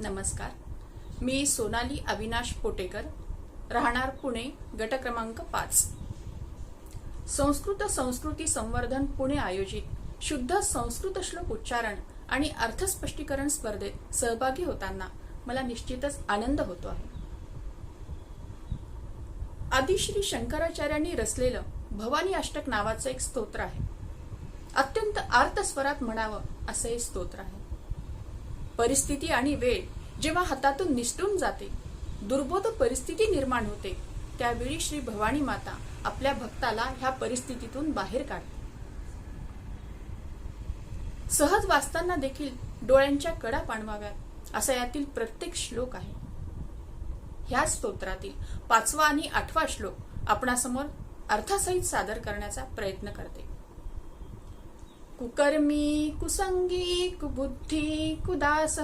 नमस्कार. मी सोनाली अविनाश पोटेकर राहणार पुणे गट क्रमांक पाच. संस्कृत संस्कृती संवर्धन पुणे आयोजित शुद्ध संस्कृत श्लोक उच्चारण आणि अर्थस्पष्टीकरण स्पर्धेत सहभागी होताना मला निश्चितच आनंद होतो आहे. आदि श्री शंकराचार्यांनी रचलेलं भवानी अष्टक नावाचं एक स्तोत्र आहे. अत्यंत आर्त स्वरात म्हणावं असं हे स्तोत्र आहे. परिस्थिती आणि वेळ जेव्हा हातातून निसटून जाते दुर्बोध परिस्थिती निर्माण होते त्यावेळी श्री भवानी माता आपल्या भक्ताला ह्या परिस्थितीतून बाहेर काढते. सहज वाचताना देखील डोळ्यांच्या कडा पाणवाव्यात असा यातील प्रत्येक श्लोक आहे. ह्या स्तोत्रातील पाचवा आणि आठवा श्लोक आपणासमोर अर्थासहित सादर करण्याचा प्रयत्न करते. कुकर्मी कुसंगी कुबुद्धी कुदास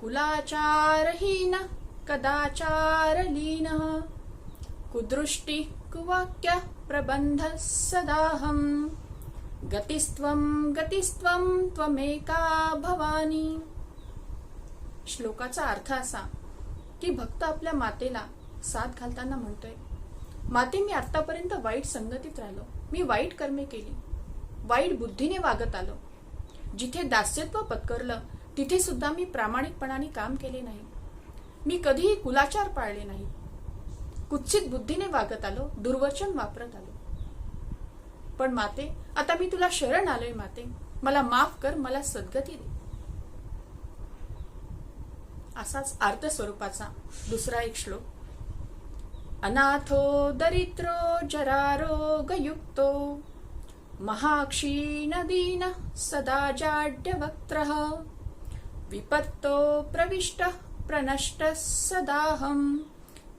कुलाचारहीन कदाचारलीन। कुदृष्टी कुवाक्य प्रबंध सदाहम। गतिस्त्वं गतिस्त्वं त्वमेका भवानी। श्लोकाचा अर्थ असा की भक्त आपल्या मातेला साथ घालताना म्हणतोय माते मी आतापर्यंत वाईट संगतीत राहिलो. मी वाईट कर्मे केली. वाईट बुद्धीने वागत आलो. जिथे दास्यत्व पत्करलं तिथे सुद्धा मी प्रामाणिकपणाने काम केले नाही. मी कधीही कुलाचार पाळले नाही. कुत्सित बुद्धीने वागत आलो दुर्वचन वापरत आलो. पण माते आता मी तुला शरण आलोय माते. मला माफ कर मला सद्गती दे. असाच अर्थ स्वरूपाचा दुसरा एक श्लोक. अनाथो दरिद्रो जरारोगयुक्तो. महाक्षीणदीन सदा जाड्यवक्त्रः विपत्तो प्रविष्ट प्रनष्ट सदाहं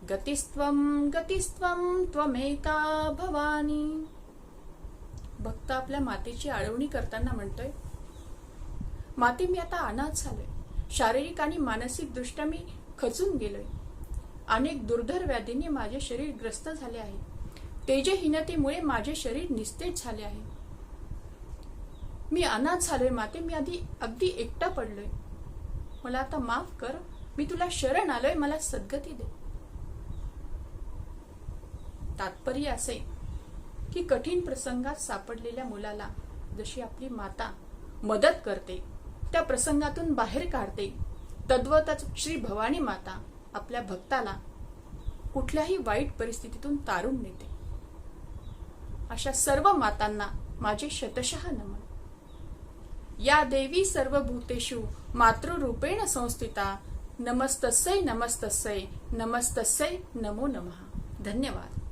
गतिस्त्वं गतिस्त्वं त्वमेका भवानी। भक्त आपल्या मातेची आळवणी करताना म्हणतोय माते मी आता अनाथ झालोय. शारीरिक आणि मानसिक दृष्ट्या मी खचून गेलोय. अनेक दुर्धर व्याधींनी माझे शरीर ग्रस्त झाले आहे. तेजहीनतेमुळे माझे शरीर निस्तेज झाले आहे. मी अनाथ झालोय माते मी आधी अगदी एकटा पडलोय. मला आता माफ कर मी तुला शरण आलोय मला सद्गती दे. तात्पर्य असे की कठीण प्रसंगात सापडलेल्या मुलाला जशी आपली माता मदत करते त्या प्रसंगातून बाहेर काढते तद्वतच श्री भवानी माता आपल्या भक्ताला कुठल्याही वाईट परिस्थितीतून तारून नेते. अशा सर्व मातांना माझे शतशः नमन. या देवी सर्वभूतेषु मातृरूपेण संस्थिता. नमस्तस्यै नमस्तस्यै नमस्तस्यै नमो नमः. धन्यवाद.